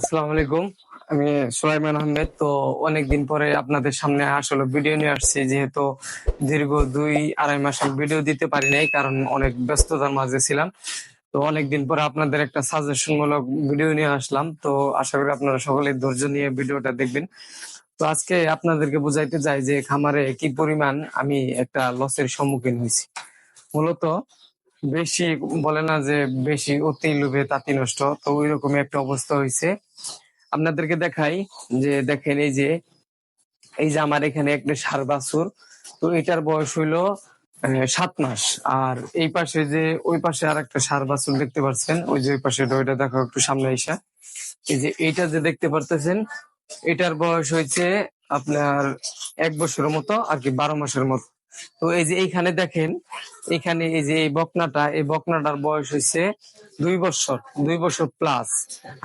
আসসালামু আলাইকুম। আমি সুলাইমান আহমেদ। তো অনেকদিন পরে আপনাদের সামনে আসলে ভিডিও নিয়ে আসছি, যেহেতু দীর্ঘ দুই আড়াই মাস ভিডিও দিতে পারি নাই, কারণ অনেক ব্যস্ততার মাঝে ছিলাম। তো অনেকদিন পরে আপনাদের একটা সাজেশন মূলক ভিডিও নিয়ে আসলাম। তো আশা করি আপনারা সকলে ধৈর্য নিয়ে ভিডিওটা দেখবেন। তো আজকে আপনাদেরকে বুঝাইতে চাই যে খামারে কি পরিমাণ আমি একটা লসের সম্মুখীন হয়েছি। মূলত বেশি বলে না যে বেশি অতি লোভে তাঁতি নষ্ট, তো ওই রকমই একটা অবস্থা হয়েছে আপনাদেরকে দেখাই যে দেখেন এই যে এই যে আমার এখানে একটা সার বাছুর, তো এটার বয়স হইল সাত মাস। আর এই পাশে যে, ওই পাশে আর একটা সার বাছুর দেখতে পাচ্ছেন, ওই যে ওই পাশে ওইটা দেখো একটু সামনে এসে এই যে এইটা যে দেখতে পারতেছেন, এটার বয়স হয়েছে আপনার এক বছরের মতো, আর কি বারো মাসের মতো। তো এই যে এইখানে দেখেন এখানে এই যে এই বকনাটা, এই বকনাটার বয়স হয়েছে দুই বছর দুই বছর প্লাস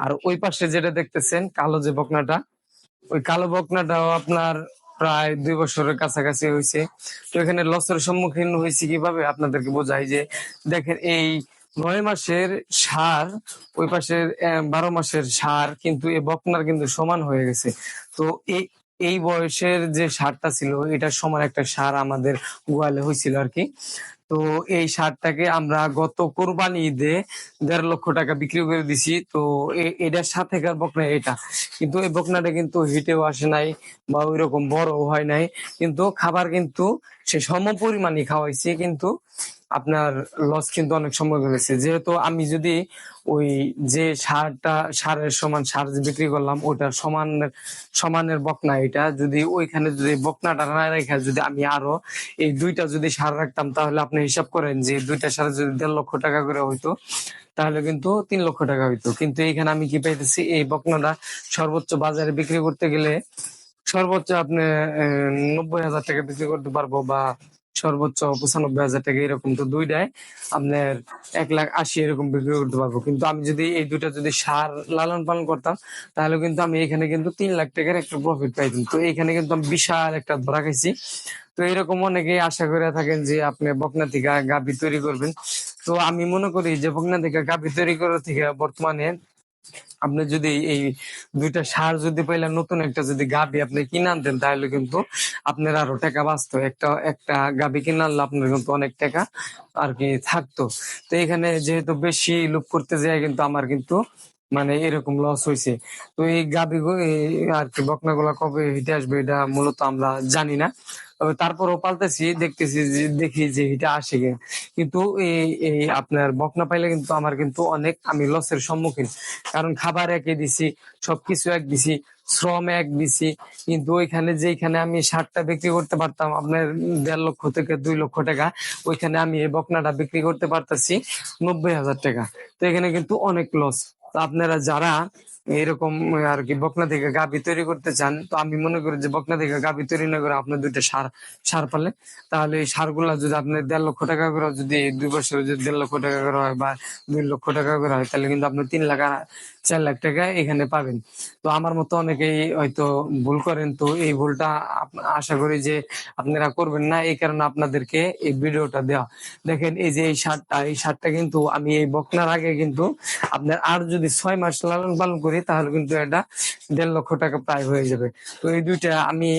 আর ওই পাশে যেটা দেখতেছেন, কালো যে বকনাটা, ওই কালো বকনাটাও আপনার প্রায় দুই বছরের কাছাকাছি হয়েছে তো এখানে লসের সম্মুখীন হয়েছে কীভাবে? আপনাদেরকে বোঝাই যে, দেখেন এই নয় মাসের সার, ওই পাশের বারো মাসের সার কিন্তু এই বকনার কিন্তু সমান হয়ে গেছে। তো এই এই বয়সের যে সারটা ছিল, এটার সমান একটা সার আমাদের গোয়ালে হয়েছিল আর কি তো এই সারটাকে আমরা গত কোরবানি ঈদে দেড় লক্ষ টাকা বিক্রি করে দিছি। তো এটার সাথেকার বকনা? এটা। কিন্তু এই বকনাটা কিন্তু হিটেও আসে নাই বা ওই রকম বড় হয় নাই। কিন্তু খাবার কিন্তু সে সম পরিমাণই খাওয়াইছে। কিন্তু আপনার লস কিন্তু অনেক সময় হয়েছে। যেহেতু আমি যদি ওই যে সারটা, সারের সমান সার বিক্রি করলাম ওটার সমান সমানের বকনা এটা, যদি ওইখানে যদি বকনাটা না রেখে যদি আমি আরও এই দুইটা যদি সার রাখতাম, তাহলে আপনি হিসাব করেন যে দুইটা সার যদি দেড় লক্ষ টাকা করে হইতো, তাহলে কিন্তু তিন লক্ষ টাকা হইতো। কিন্তু এখানে আমি কি পাইতেছি, এই বকনাটা সর্বোচ্চ বাজারে বিক্রি করতে গেলে সর্বোচ্চ আপনি নব্বই হাজার টাকা বিক্রি করতে পারব বা সর্বোচ্চ পঁচানব্বই হাজার টাকা এরকম তো দুইটায় আপনার এক লাখ আশি এরকম বিক্রি করতে পারব। কিন্তু আমি যদি এই দুইটা যদি সার লালন পালন করতাম, তাহলে কিন্তু আমি এখানে কিন্তু তিন লাখ টাকার একটা প্রফিট পাইতাম। তো এখানে কিন্তু আমি বিশাল একটা ধরা খাইছি। তো এরকম অনেকেই আশা করে থাকেন যে আপনি বকনা থেকে গাভি তৈরি করবেন। তো আমি মনে করি যে বকনা থেকে গাভি তৈরি করার থেকে বর্তমানে আপনি যদি এই দুইটা সার যদি পাইলেন, নতুন একটা যদি গাবি আপনি কিনে আনতেন, তাহলে কিন্তু আপনার আরও টাকা বাঁচতো। একটা একটা গাবি কিনে আনলে আপনার কিন্তু অনেক টাকা আর কি থাকতো। তো এখানে যেহেতু বেশি লোভ করতে যায়, কিন্তু আমার কিন্তু মানে এরকম লস হয়েছে তো এই গাভি আর কি বকনা গুলা কবে হিটে আসবে এটা মূলত আমরা জানি না। তবে তারপরও পাল্টেছি দেখতেছি যে, দেখি যে এটা আসে কিনা। কিন্তু এই আপনার বকনা পাইলে কিন্তু আমার কিন্তু অনেক, আমি লসের সম্মুখীন। কারণ খাবার একে দিছি, সবকিছু এক দিছি, শ্রম এক দিছি। কিন্তু ওইখানে যেখানে আমি সারটা বিক্রি করতে পারতাম, আপনার দেড় লক্ষ থেকে দুই লক্ষ টাকা, ওইখানে আমি এই বকনাটা বিক্রি করতে পারতাছি নব্বই হাজার টাকা। তো এখানে কিন্তু অনেক লস তো আপনারা যারা এরকম আর কি বকনা থেকে গাভি তৈরি করতে চান, তো আমি মনে করি যে বকনা থেকে গাভি তৈরি না করে আপনার দুইটা সার সার পালে। তাহলে এই সারগুলা যদি আপনার দেড় লক্ষ টাকা করে, যদি দুই বছর যদি দেড় লক্ষ টাকা করে হয় বা দুই লক্ষ টাকা করে হয়, তাহলে কিন্তু আপনি তিন লাখ চার লাখ টাকা এখানে পাবেন। তো আমার মতো অনেকেই হয়তো ভুল করেন, তো এই ভুলটা আশা করি যে আপনারা করবেন না, এই কারণে আপনাদেরকে এই ভিডিওটা দেওয়া। দেখেন এই যে এই সারটা এই সারটা কিন্তু আমি এই বকনার আগে কিন্তু আপনার আর যদি ছয় মাস লালন পালন করি, তাহলে কিন্তু এটা দেড় লক্ষ টাকা প্রায় হয়ে যাবে। তো এই দুইটা আমি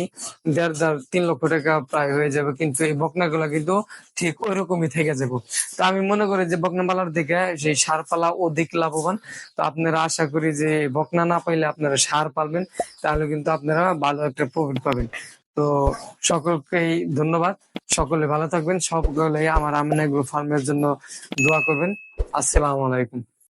দেড় দেড়, তিন লক্ষ টাকা প্রায় হয়ে যাবে, কিন্তু এই বকনাগুলা কিন্তু ঠিক ওই রকমই থেকে যাব। তো আমি মনে করি যে বকনা পালার থেকে সেই সার পালা অধিক লাভবান। তো আপনারা আশা করি যে বকনা না পাইলে আপনারা সার পাবেন তাহলে কিন্তু আপনারা ভালো একটা প্রফিট পাবেন। তো সকলকেই ধন্যবাদ। সকলে ভালো থাকবেন। সকলে আমার আমিনা গ্রুপ ফার্মের জন্য দোয়া করবেন। আসসালামু আলাইকুম।